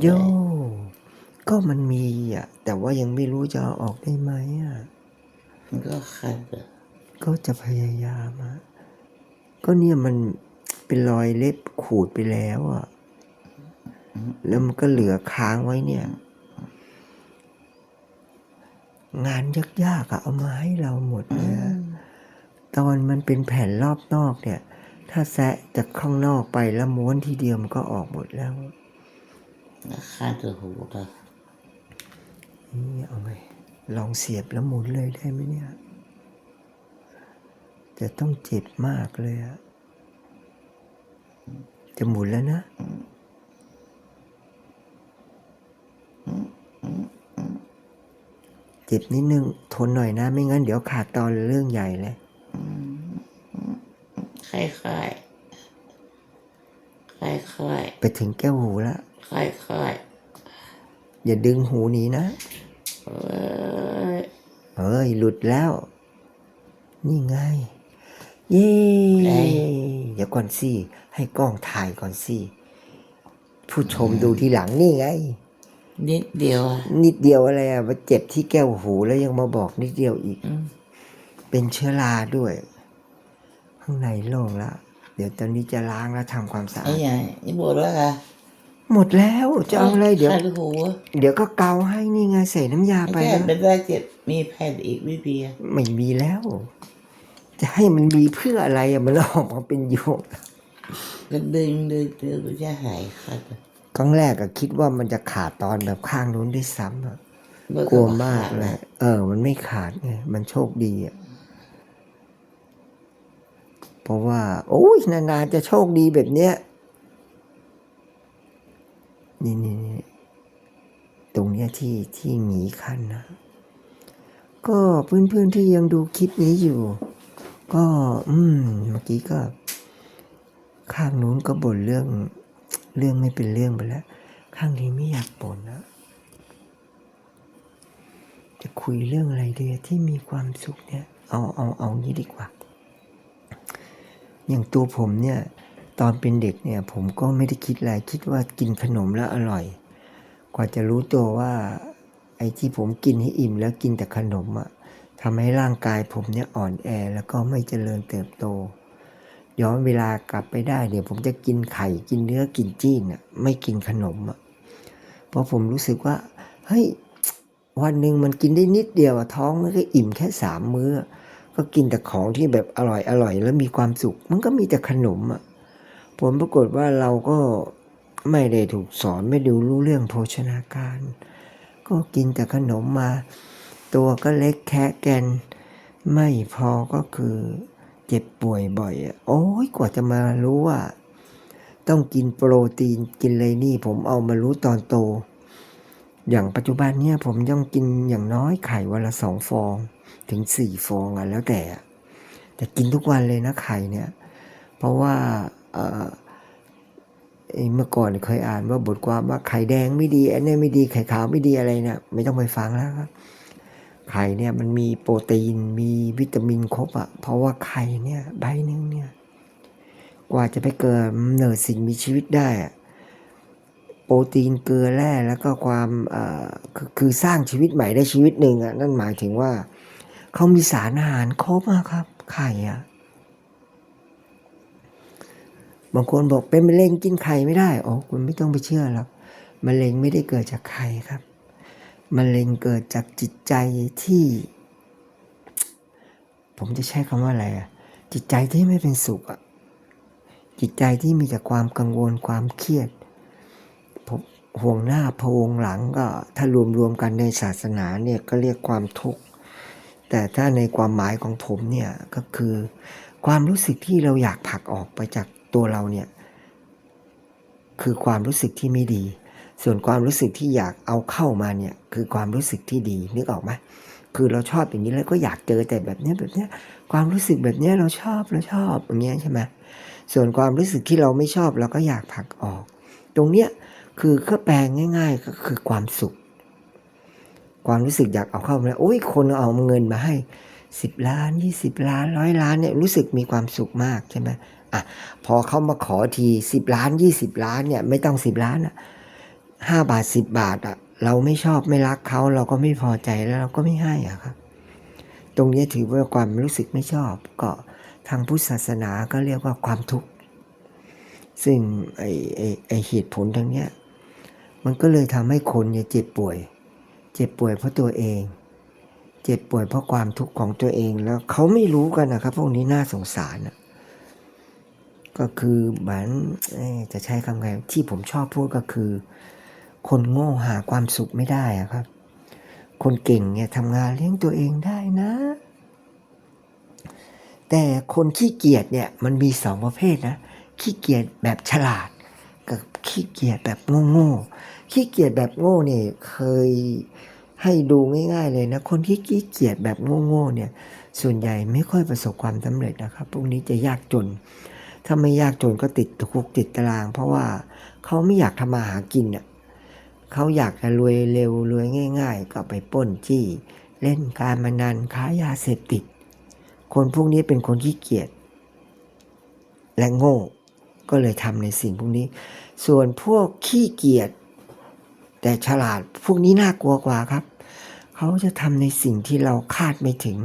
โยก็มันมีอะ แต่ว่ายังไม่รู้จะเอาออกได้ไหมอะ มันก็คันอะก็จะพยายามอะ ก็เนี่ยมันเป็นรอยเล็บขูดไปแล้วอะ แล้วมันก็เหลือค้างไว้เนี่ย งานยากๆอะเอามาให้เราหมดเลยอะตอนมันเป็นแผ่นรอบนอกเนี่ย ถ้าแซะจากข้างนอกไปแล้วม้วนทีเดียวมันก็ออกหมดแล้วแล้ว คันตัวหูก็นี่เอาไหมลองเสียบแล้วหมุนเลยได้ไหมเนี่ยจะต้องเจ็บมากเลยอะจะหมุนแล้วนะเจ็บนิดนึงทนหน่อยนะ ไม่งั้นเดี๋ยวขาดตอนเรื่องใหญ่เลยค่อยค่อยค่อยค่อยไปถึงแก้วหูแล้ว ค่อยค่อยอย่าดึงหูหนีนะเอ้ยเอ้ยหลุดแล้ว นี่ไง เย้เดี๋ยวก่อนสิ ให้กล้องถ่ายก่อนสิ ผู้ชมดูทีหลังนี่ไง นิดเดียวอะนิดเดียวอะไรอะมาเจ็บที่แก้วหูแล้วยังมาบอกนิดเดียวอีกอืมเป็นเชื้อราด้วย ข้างในโล่งละเดี๋ยวตอนนี้จะล้างแล้วทำความสะไอ้อาดใหญ่นี่หมดแล้วค่ะ หมดแล้วจะเอาอะไรเดี๋ยวคันหูเดี๋ยวก็เกาให้นี่ไงใส่น้ำยาไปไม่ใช่แล้วเป็นได้เจ็บมีแผ่นอีกไม่เบียร์ไม่มีแล้ว จะให้มันมีเพื่ออะไรอะมันออกมาเป็นโยกก็ดึงดึงดึงมันจะหายคันอะครั้งแรกอะคิดว่ามันจะขาดตอนแบบข้างนู้นด้วยซ้ำอะเมื่อกลัวขาดมากเลยเออ มันไม่ขาดไงมันโชคดีอะเพราะว่า โอ้ยนานๆจะโชคดีแบบเนี้ย นี่นี่ตรงเนี้ยที่ที่หงีขั้นนะ ก็เพื่อนๆที่ยังดูคลิปนี้อยู่ ก็ อืมเมื่อกี้ก็ ข้างนู้นก็บ่นเรื่อง เรื่องไม่เป็นเรื่องไปแล้ว ข้างนี้ไม่อยากบ่นนะจะคุยเรื่องอะไรดีอะที่มีความสุขเนี่ย เอาเอาเอางี้ดีกว่า อย่างตัวผมเนี่ย ตอนเป็นเด็กเนี่ยผมก็ไม่ได้คิดอะไรคิดว่ากินขนมแล้วอร่อย กว่าจะรู้ตัวว่า ไอ้ที่ผมกินให้อิ่มแล้วกินแต่ขนมอะทำให้ร่างกายผมเนี่ยอ่อนแอแล้วก็ไม่เจริญเติบโต ย้อนเวลากลับไปได้เนี่ยวผมจะกินไข่กินเนื้อกินจีนอะไม่กินขนมอะเพราะผมรู้สึกว่าเฮ้ยวันหนึ่งมันกินได้นิดเดียวท้องมันก็อิ่มแค่สามมื้อ ก็กินแต่ของที่แบบอร่อยอร่อยแล้วมีความสุข มันก็มีแต่ขนมอะ ผลปรากฏว่าเราก็ไม่ได้ถูกสอนไม่ดูรู้เรื่องโภชนาการ ก็กินแต่ขนมมา ตัวก็เล็กแค่แกน ไม่พอก็คือเจ็บป่วยบ่อยอะโอ้ยกว่าจะมารู้ว่า ต้องกินโปรตีนกินอะไรนี่ ผมเอามารู้ตอนโต อย่างปัจจุบันเนี่ยผมต้องกินอย่างน้อยไข่วันละสองฟอง ถึงสี่ฟองอะแล้วแต่อะแต่กินทุกวันเลยนะไข่เนี่ย เพราะว่า เออไอ้เมื่อก่อนเคยอ่านว่าบทความว่าไข่แดงไม่ดี อันนี้ไม่ดีไข่ขาวไม่ดีอะไรเนี่ยไม่ต้องไปฟังแล้วครับไข่เนี่ยมันมีโปรตีนมีวิตามินครบอะเพราะว่าไข่เนี่ยใบหนึ่งเนี่ย กว่าจะไปเกิดเนิดสิ่งมีชีวิตได้อะโปรตีนเกลือแร่แล้วก็ความเออคือคือสร้างชีวิตใหม่ได้ชีวิตหนึ่งอะนั่นหมายถึงว่าเขามีสารอาหารครบอะครับ ไข่อะ บางคนบอกเป็นมะเร็งกินไข่ไม่ได้โอ้คุณไม่ต้องไปเชื่อหรอกมะเร็งไม่ได้เกิดจากไข่ครับมะเร็งเกิดจากจิตใจที่ ผมจะใช้คำว่าอะไรอะจิตใจที่ไม่เป็นสุขอะจิตใจที่มีแต่ความกังวลความเครียดผมห่วงหน้าพะวงหลังก็ ถ้ารวมๆกันในศาสนาเนี่ยก็เรียกความทุกข์แต่ถ้าในความหมายของผมเนี่ยก็คือ ความรู้สึกที่เราอยากผลักออกไปจาก ตัวเราเนี่ยคือความรู้สึกที่ไม่ดี ส่วนความรู้สึกที่อยากเอาเข้ามาเนี่ยคือความรู้สึกที่ดีนึกออกไหมคือเราชอบอย่างนี้แล้วก็อยากเจอแต่แบบนี้แบบนี้ความรู้สึกแบบนี้เราชอบเราชอบอย่างเงี้ยใช่ไหมส่วนความรู้สึกที่เราไม่ชอบเราก็อยากผลักออก ตรงเนี้ยคือก็แปลงง่าย ๆ ก็คือความสุข ความรู้สึกอยากเอาเข้ามาแล้วโอ้ยคนเอาเงินมาให้สิบล้านยี่สิบล้านร้อยล้านเนี่ยรู้สึกมีความสุขมากใช่ไหม อะพอเขามาขอทีสิบล้านยี่สิบล้านเนี่ยไม่ต้องสิบล้านอะห้าบาทสิบบาทอะเราไม่ชอบไม่รักเขาเราก็ไม่พอใจแล้วเราก็ไม่ให้อะครับ ตรงนี้ถือว่าความรู้สึกไม่ชอบ ก็ทางพุทธศาสนาก็เรียกว่าความทุกข์ซึ่งไอไอไอเหตุผลทั้งเนี้ยมันก็เลยทำให้คนเนี่ยเจ็บป่วย เจ็บป่วยเพราะตัวเอง เจ็บป่วยเพราะความทุกข์ของตัวเองแล้วเขาไม่รู้กันนะครับ พวกนี้น่าสงสารนะ ก็คือเหมือนจะใช้คำไงที่ผมชอบพูดก็คือ คนโง่หาความสุขไม่ได้อะครับ คนเก่งเนี่ยทำงานเลี้ยงตัวเองได้นะ แต่คนขี้เกียจเนี่ยมันมีสองประเภทนะ ขี้เกียจแบบฉลาด กับขี้เกียจแบบโง่ๆขี้เกียจแบบโง่เนี่ยเคยให้ดูง่ายๆเลยนะ คนที่ขี้เกียจแบบโง่ๆเนี่ย ส่วนใหญ่ไม่ค่อยประสบความสำเร็จนะครับ พวกนี้จะยากจน ถ้าไม่ยากจนก็ติดคุกติดตาราง เพราะว่าเขาไม่อยากทำมาหากินอะเขาอยากจะรวยเร็วรวยง่าย ๆ ก็ไปป้นจี้ เล่นการพนันค้ายาเสพติด คนพวกนี้เป็นคนขี้เกียจและโง่ ก็เลยทำในสิ่งพวกนี้ ส่วนพวกขี้เกียจแต่ฉลาดพวกนี้น่ากลัวกว่าครับ เขาจะทำในสิ่งที่เราคาดไม่ถึง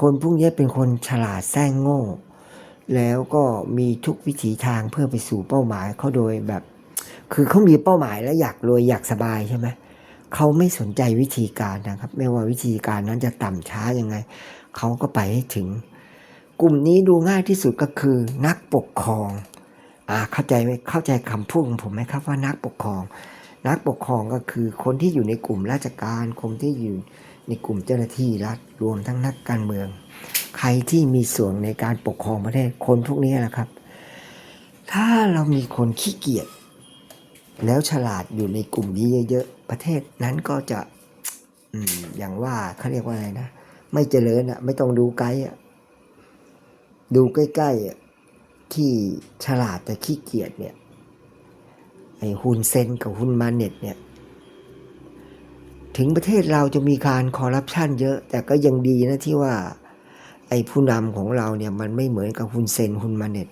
คนพวกนี้เป็นคนฉลาดแซงโง่ แล้วก็มีทุกวิถีทางเพื่อไปสู่เป้าหมายเขาโดยแบบ คือเขามีเป้าหมายแล้วอยากรวยอยากสบายใช่ไหมเขาไม่สนใจวิธีการนะครับ ไม่ว่าวิธีการนั้นจะต่ำช้ายังไงเขาก็ไปให้ถึง กลุ่มนี้ดูง่ายที่สุดก็คือ นักปกครองอ่าเข้าใจไหมเข้าใจคำพูดของผมไหมครับว่านักปกครอง นักปกครองก็คือคนที่อยู่ในกลุ่มราชการคนที่อยู่ในกลุ่มเจ้าหน้าที่รัฐรวมทั้งนักการเมือง ครที่มีส่วนในการปกครองประเทศคนพวกนี้แหละครับ ถ้าเรามีคนขี้เกียจแล้วฉลาดอยู่ในกลุ่มนี้เยอะๆประเทศนั้นก็จะอย่างว่าเขาเรียกว่าอะไรนะ ไม่เจริญอะ ไม่ต้องดูไกลอะดูใกล้ๆอะที่ฉลาดแต่ขี้เกียจเนี่ยไอ้ฮุนเซนกับฮุนมาเน็ตเนี่ย ถึงประเทศเราจะมีการคอร์รัปชันเยอะ แต่ก็ยังดีนะที่ว่า ไอ้ผู้นำของเราเนี่ยมันไม่เหมือนกับฮุนเซนฮุนมาเน็ต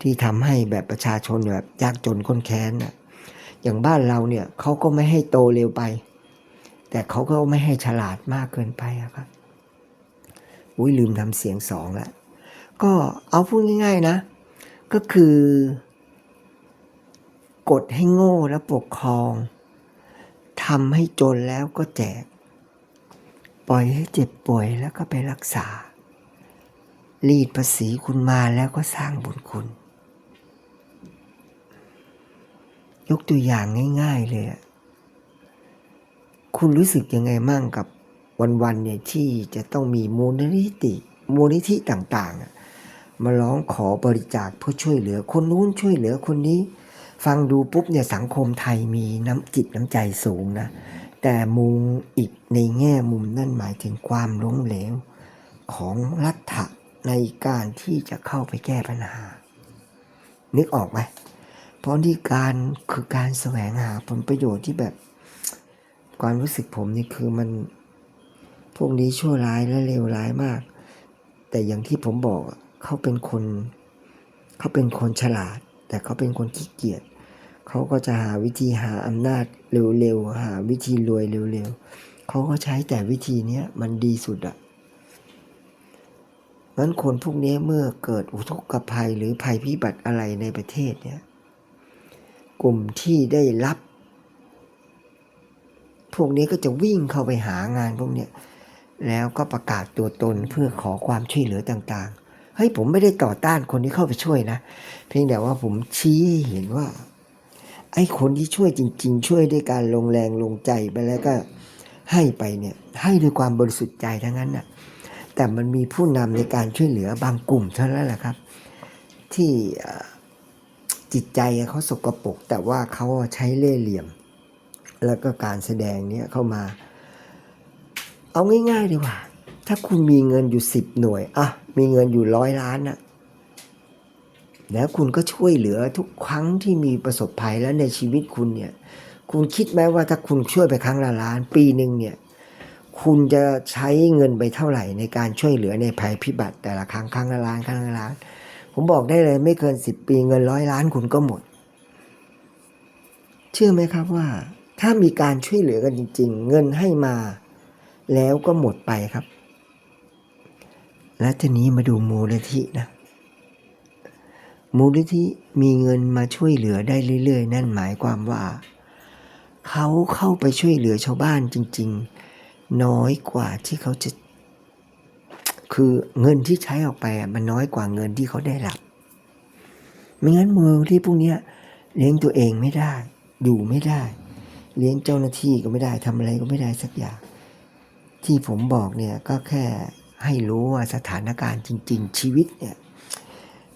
ที่ทำให้แบบประชาชนแบบยากจนค้นแค้นนะอย่างบ้านเราเนี่ยเขาก็ไม่ให้โตเร็วไป แต่เขาก็ไม่ให้ฉลาดมากเกินไปอะครับอุ้ยลืมทำเสียงสองล้วก็เอาพูดง่าย ๆนะ ก็คือกดให้โง่แล้วปกครองทำให้จนแล้วก็แจก ปล่อยให้เจ็บป่วยแล้วก็ไปรักษา รีดภาษีคุณมาแล้วก็สร้างบุญคุณ ยกตัวอย่างง่าย ๆ เลย คุณรู้สึกยังไงมั่งกับวันๆเนี่ยที่จะต้องมีมูลนิธิมูลนิธิต่างๆ มาร้องขอบริจาคเพื่อช่วยเหลือคนนู้นช่วยเหลือคนนี้ ฟังดูปุ๊บเนี่ยสังคมไทยมีน้ำจิตน้ำใจสูงนะ แต่มุมอีกในแง่มุมนั่นหมายถึงความล้มเหลวของรัฐ ในการที่จะเข้าไปแก้ปัญหา นึกออกไหมเพราะที่การคือการแสวงหาผลประโยชน์ที่แบบความรู้สึกผมนี่คือมันพวกนี้ชั่วร้ายและเลวร้ายมาก แต่อย่างที่ผมบอกเขาเป็นคนเขาเป็นคนฉลาด แต่เขาเป็นคนขี้เกียจเขาก็จะหาวิธีหาอำนาจเร็วๆหาวิธีรวยเร็วๆเขาก็ใช้แต่วิธีนี้มันดีสุดอะ งั้นคนพวกนี้เมื่อเกิดอุทกภัยหรือภัยพิบัติอะไรในประเทศเนี่ยกลุ่มที่ได้รับ พวกนี้ก็จะวิ่งเข้าไปหางานพวกเนี้ยแล้วก็ประกาศตัวตนเพื่อขอความช่วยเหลือต่างๆ เฮ้ยผมไม่ได้ต่อต้านคนที่เข้าไปช่วยนะ เพียงแต่ว่าผมชี้ให้เห็นว่า ไอ้คนที่ช่วยจริง ๆ ช่วยด้วยการลงแรงลงใจไปแล้วก็ให้ไปเนี่ยให้ด้วยความบริสุทธิ์ใจทั้งนั้นน่ะ แต่มันมีผู้นำในการช่วยเหลือบางกลุ่มเท่านั้นแหละครับ ที่จิตใจเขาสกปรกแต่ว่าเขาใช้เล่ห์เหลี่ยม แล้วก็การแสดงเนี้ยเข้ามา เอาง่ายๆดีกว่า ถ้าคุณมีเงินอยู่สิบหน่วยอะมีเงินอยู่ร้อยล้านนะแล้วคุณก็ช่วยเหลือทุกครั้งที่มีประสบภัยแล้วในชีวิตคุณเนี่ย คุณคิดไหมว่าถ้าคุณช่วยไปครั้งละล้าน ปีหนึ่งเนี่ย คุณจะใช้เงินไปเท่าไหร่ในการช่วยเหลือในภัยพิบัติ แต่ละครั้งครั้งละล้านครั้งละล้าน ผมบอกได้เลยไม่เกินสิบปีเงินร้อยล้านคุณก็หมด เชื่อไหมครับว่า ถ้ามีการช่วยเหลือกันจริง ๆ เงินให้มา แล้วก็หมดไปครับ และทีนี้มาดูมูลนิธินะมูลนิธิมีเงินมาช่วยเหลือได้เรื่อย ๆ นั่นหมายความว่า เขาเข้าไปช่วยเหลือชาวบ้านจริง ๆ น้อยกว่าที่เขาจะ คือเงินที่ใช้ออกไปมันน้อยกว่าเงินที่เขาได้รับ ไม่งั้นมูลนิธิพวกนี้เลี้ยงตัวเองไม่ได้ อยู่ไม่ได้ เลี้ยงเจ้าหน้าที่ก็ไม่ได้ทำอะไรก็ไม่ได้สักอย่าง ที่ผมบอกเนี่ยก็แค่ให้รู้ว่าสถานการณ์จริง ๆ ชีวิตเนี่ย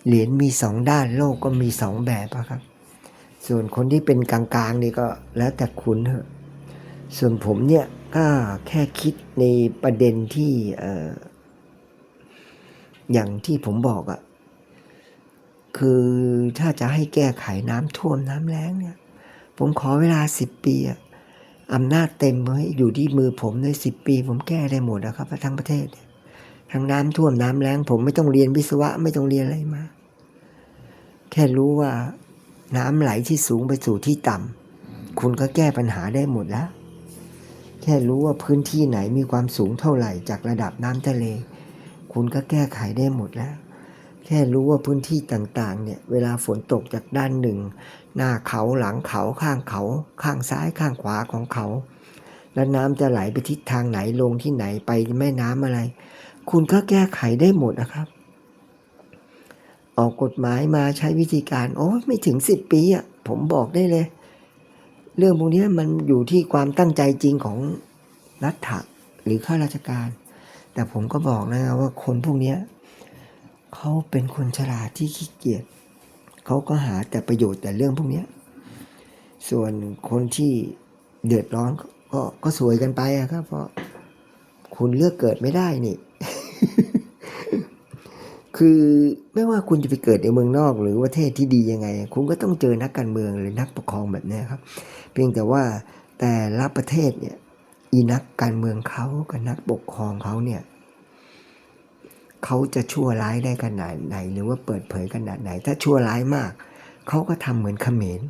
เหรียญมีสองด้านโลกก็มีสองแบบครับ ส่วนคนที่เป็นกลางๆนี่ก็แล้วแต่คุณเถอะ ส่วนผมเนี่ย ก็แค่คิดในประเด็นที่ออย่างที่ผมบอกอะคือถ้าจะให้แก้ไขน้ำท่วมน้ำแล้งเนี่ย ผมขอเวลาสิบปีอะอำนาจเต็มไว้อยู่ที่มือผมในสิบปี ผมแก้ได้หมดนะครับทั้งประเทศทั้งน้ำท่วมน้ำแล้ง ผมไม่ต้องเรียนวิศวะไม่ต้องเรียนอะไรมา แค่รู้ว่าน้ำไหลที่สูงไปสู่ที่ต่ำคุณก็แก้ปัญหาได้หมดแล้ว แค่รู้ว่าพื้นที่ไหนมีความสูงเท่าไหร่จากระดับน้ำทะเล คุณก็แก้ไขได้หมดแล้ว แค่รู้ว่าพื้นที่ต่างๆ เนี่ย เวลาฝนตกจากด้านหนึ่ง หน้าเขาหลังเขาข้างเขา ข้างซ้ายข้างขวาของเขา แล้วน้ำจะไหลไปทิศทางไหนลงที่ไหนไปแม่น้ำอะไร คุณก็แก้ไขได้หมดนะครับ ออกกฎหมายมาใช้วิธีการโอ้ไม่ถึงสิบปีอะผมบอกได้เลย เรื่องพวกนี้มันอยู่ที่ความตั้งใจจริงของรัฐะหรือข้าราชการ แต่ผมก็บอกนะว่าคนพวกนี้เขาเป็นคนฉลาดที่ขี้เกียจเขาก็หาแต่ประโยชน์แต่เรื่องพวกนี้ส่วนคนที่เดือดร้อนก็ก็ก็สวยกันไปอะครับ เพราะคุณเลือกเกิดไม่ได้นี่ คือไม่ว่าคุณจะไปเกิดในเมืองนอก หรือประเทศที่ดียังไง คุณก็ต้องเจอนักการเมืองหรือนักปกครองแบบนี้ครับ เพียงแต่ว่าแต่ละประเทศเนี่ยอีนักการเมืองเขากับนักปกครองเขาเนี่ยเขาจะชั่วร้ายได้ขนาดไหน หรือว่าเปิดเผยขนาดไหน ถ้าชั่วร้ายมากเขาก็ทำเหมือนเขมร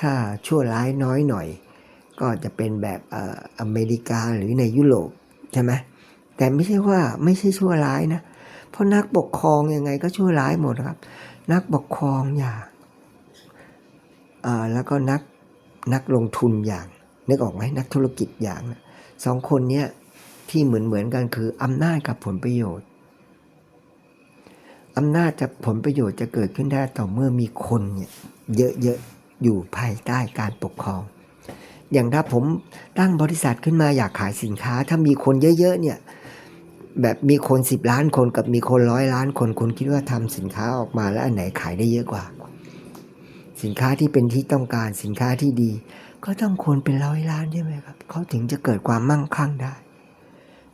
ถ้าชั่วร้ายน้อยหน่อย ก็จะเป็นแบบอออเมริกาหรือในยุโรปใช่ไหมแต่ไม่ใช่ว่าไม่ใช่ชั่วร้ายนะ เพราะนักปกครองยังไงก็ชั่วร้ายหมดครับ นักปกครองอย่างอ่าแล้วก็นักนักลงทุนอย่าง นึกออกไหมนักธุรกิจอย่างนะสองคนเนี้ยที่เหมือนเหมือนกันคืออำนาจกับผลประโยชน์อำนาจจากผลประโยชน์จะเกิดขึ้นได้ต่อเมื่อมีคนเนี่ยเยอะๆอยู่ภายใต้การปกครอง อย่างถ้าผมตั้งบริษัทขึ้นมาอยากขายสินค้า ถ้ามีคนเยอะๆเนี่ย แบบมีคนสิบล้านคนกับมีคนร้อยล้านคนคุณคิดว่าทำสินค้าออกมาแล้วอันไหนขายได้เยอะกว่า สินค้าที่เป็นที่ต้องการสินค้าที่ดี ก็ต้องคนเป็นร้อยล้านใช่ไหมครับเขาถึงจะเกิดความมั่งคั่งได้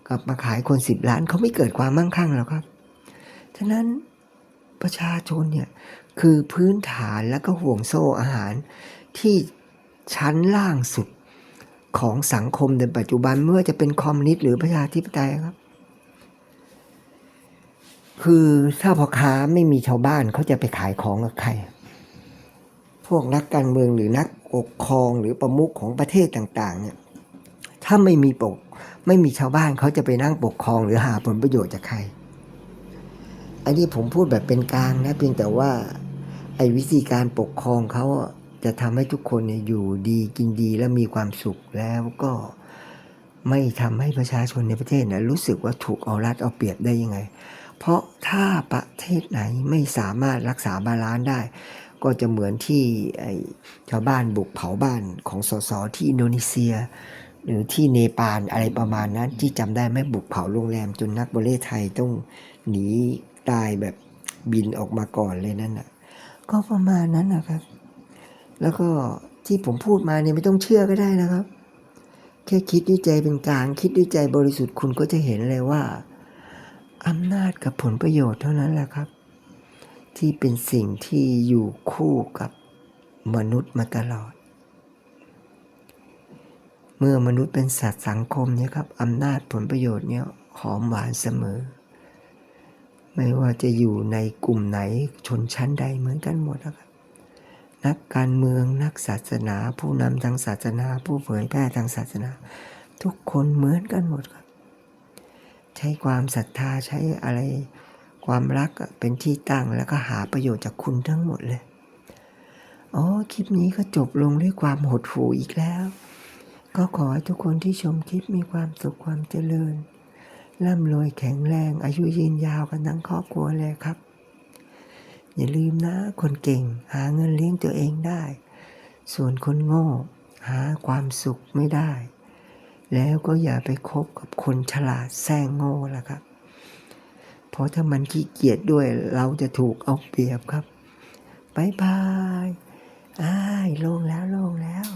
กลับมาขายคนสิบล้านเขาไม่เกิดความมั่งคั่งหรอกครับฉะนั้นประชาชนเนี่ยคือพื้นฐานและก็ห่วงโซ่อาหารที่ชั้นล่างสุดของสังคมในปัจจุบันไม่ว่าจะเป็นคอมมิวนิสต์หรือประชาธิปไตยครับ คือถ้าพ่อค้าไม่มีชาวบ้านเขาจะไปขายของกับใคร พวกนักการเมืองหรือนักปกครองหรือประมุขของประเทศต่างๆ เนี่ย ถ้าไม่มีปก ไม่มีชาวบ้านเขาจะไปนั่งปกครองหรือหาผลประโยชน์จากใคร อันนี้ผมพูดแบบเป็นกลางนะเพียงแต่ว่า ไอ้วิธีการปกครองเขาจะทำให้ทุกคนเนี่ยอยู่ดีกินดีและมีความสุขแล้วก็ไม่ทำให้ประชาชนในประเทศนะรู้สึกว่าถูกเอารัดเอาเปรียบได้ยังไง เพราะถ้าประเทศไหนไม่สามารถรักษาบาลานซ์ได้ ก็จะเหมือนที่ชาวบ้านบุกเผาบ้านของสสที่อินโดนีเซีย หรือที่เนปาลอะไรประมาณนั้น ที่จำได้ไหมบุกเผาโรงแรมจนนักบอลเล่ไทยต้องหนีตายแบบบินออกมาก่อนเลยนั่นน่ะก็ประมาณนั้นนะครับ แล้วก็ที่ผมพูดมาเนี่ยไม่ต้องเชื่อก็ได้นะครับ แค่คิดด้วยใจเป็นกลาง คิดด้วยใจบริสุทธิ์คุณก็จะเห็นเลยว่า อำนาจกับผลประโยชน์เท่านั้นแหละครับ ที่เป็นสิ่งที่อยู่คู่กับมนุษย์มาตลอด เมื่อมนุษย์เป็นสัตว์สังคมเนี่ยครับอำนาจผลประโยชน์เนี่ยหอมหวานเสมอ ไม่ว่าจะอยู่ในกลุ่มไหนชนชั้นใดเหมือนกันหมดนะครับนักการเมืองนักศาสนา ผู้นำทางศาสนา ผู้เผยแพร่ทางศาสนา ทุกคนเหมือนกันหมดครับ ใช้ความศรัทธาใช้อะไรความรักเป็นที่ตั้งแล้วก็หาประโยชน์จากคุณทั้งหมดเลย อ๋อ คลิปนี้ก็จบลงด้วยความหดหู่อีกแล้ว ก็ขอให้ทุกคนที่ชมคลิปมีความสุขความเจริญ ร่ำรวยแข็งแรง อายุยืนยาวกันทั้งครอบครัวเลยครับ อย่าลืมนะ คนเก่ง หาเงินเลี้ยงตัวเองได้ ส่วนคนโง่ หาความสุขไม่ได้ แล้วก็อย่าไปคบกับคนฉลาดแซงโง่ล่ะครับ เพราะถ้ามันขี้เกียจด้วยเราจะถูกเอาเปรียบครับบายบายอ้ายลงแล้วลงแล้ว